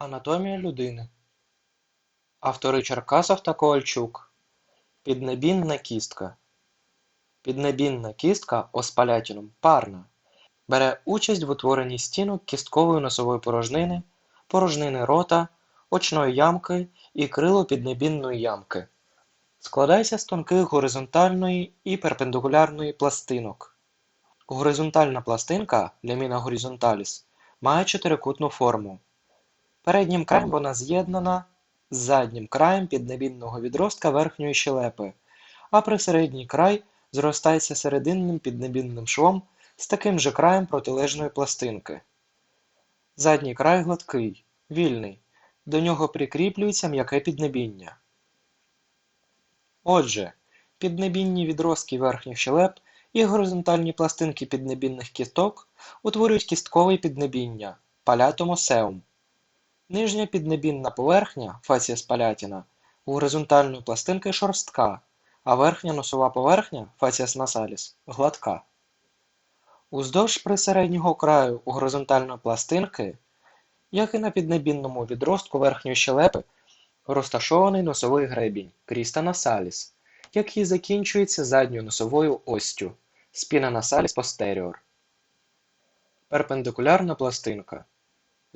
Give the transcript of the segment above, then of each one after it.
Анатомія людини. Автори Черкасов та Ковальчук. Піднебінна кістка. Піднебінна кістка оспалятіном парна. Бере участь в утворенні стінок кісткової носової порожнини, порожнини рота, очної ямки і крилопіднебінної ямки. Складається з тонких горизонтальної і перпендикулярної пластинок. Горизонтальна пластинка ляміна горизонталіс має чотирикутну форму. Переднім краєм вона з'єднана з заднім краєм піднебінного відростка верхньої щелепи, а присередній край зростається серединним піднебінним швом з таким же краєм протилежної пластинки. Задній край гладкий, вільний, до нього прикріплюється м'яке піднебіння. Отже, піднебінні відростки верхніх щелеп і горизонтальні пластинки піднебінних кісток утворюють кісткове піднебіння палятум осеум. Нижня піднебінна поверхня фацієс палятіна у горизонтальної пластинки шорстка, а верхня носова поверхня фацієс насаліс гладка. Уздовж присереднього краю у горизонтальної пластинки, як і на піднебінному відростку верхньої щелепи, розташований носовий гребінь кріста насаліс, який закінчується задньою носовою остю спіна насаліс постеріор. Перпендикулярна пластинка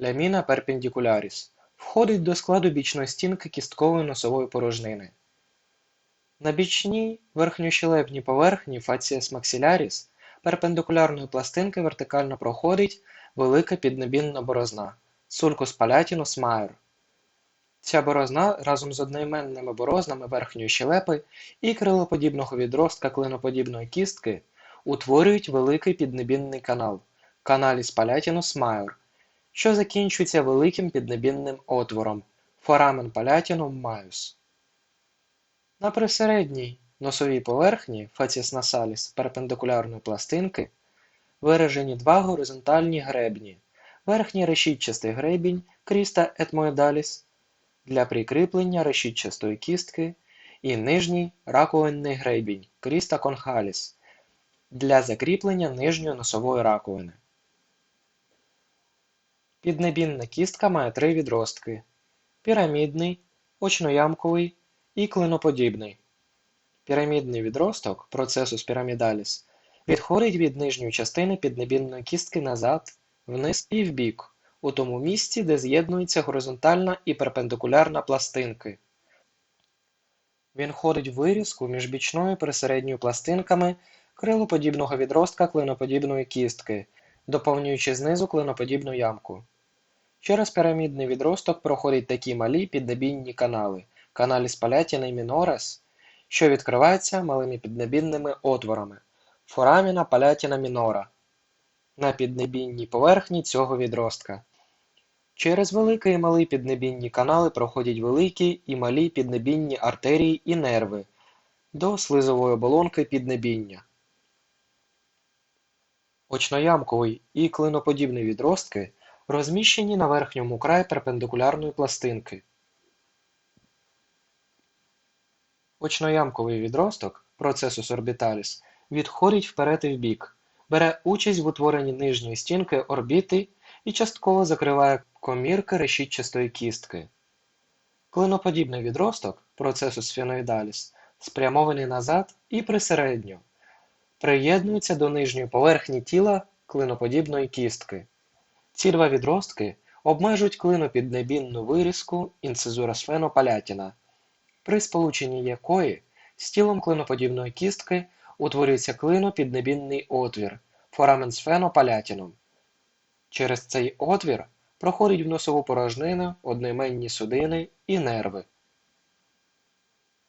Ляміна перпендикуляріс входить до складу бічної стінки кісткової носової порожнини. На бічній верхньощелепній поверхні фацієс максиляріс перпендикулярної пластинки вертикально проходить велика піднебінна борозна сулькус палятінус майор. Ця борозна разом з одноіменними борознами верхньої щелепи і крилоподібного відростка клиноподібної кістки утворюють великий піднебінний канал каналіс палятінус майор, що закінчується великим піднебінним отвором форамен палятінум майус. На присередній носовій поверхні фаціс насаліс перпендикулярної пластинки виражені два горизонтальні гребні, верхній решітчастий гребінь кріста етмоїдаліс для прикріплення решітчастої кістки і нижній раковинний гребінь кріста конхаліс для закріплення нижньої носової раковини. Піднебінна кістка має три відростки пірамідний, очноямковий і клиноподібний. Пірамідний відросток процесус пірамідаліс відходить від нижньої частини піднебінної кістки назад, вниз і вбік, у тому місці, де з'єднується горизонтальна і перпендикулярна пластинки. Він входить в вирізку між бічною і пересередньою пластинками крилоподібного відростка клиноподібної кістки, доповнюючи знизу клиноподібну ямку. Через пірамідний відросток проходять такі малі піднебінні канали каналіс палятіна і мінорес, що відкриваються малими піднебінними отворами фораміна палятіна мінора на піднебінній поверхні цього відростка. Через великий і малий піднебінні канали проходять великі і малі піднебінні артерії і нерви до слизової оболонки піднебіння. Очноямковий і клиноподібний відростки розміщені на верхньому краї перпендикулярної пластинки. Очноямковий відросток процесус орбіталіс відходить вперед і вбік, бере участь в утворенні нижньої стінки орбіти і частково закриває комірки решітчастої кістки. Клиноподібний відросток процесус сфіноїдаліс спрямований назад і присередньо, приєднується до нижньої поверхні тіла клиноподібної кістки. Ці два відростки обмежують клинопіднебінну вирізку інцизура сфенопалятіна, при сполученні якої з тілом клиноподібної кістки утворюється клинопіднебінний отвір форамен сфенопалятіном. Через цей отвір проходять в носову порожнину одноіменні судини і нерви.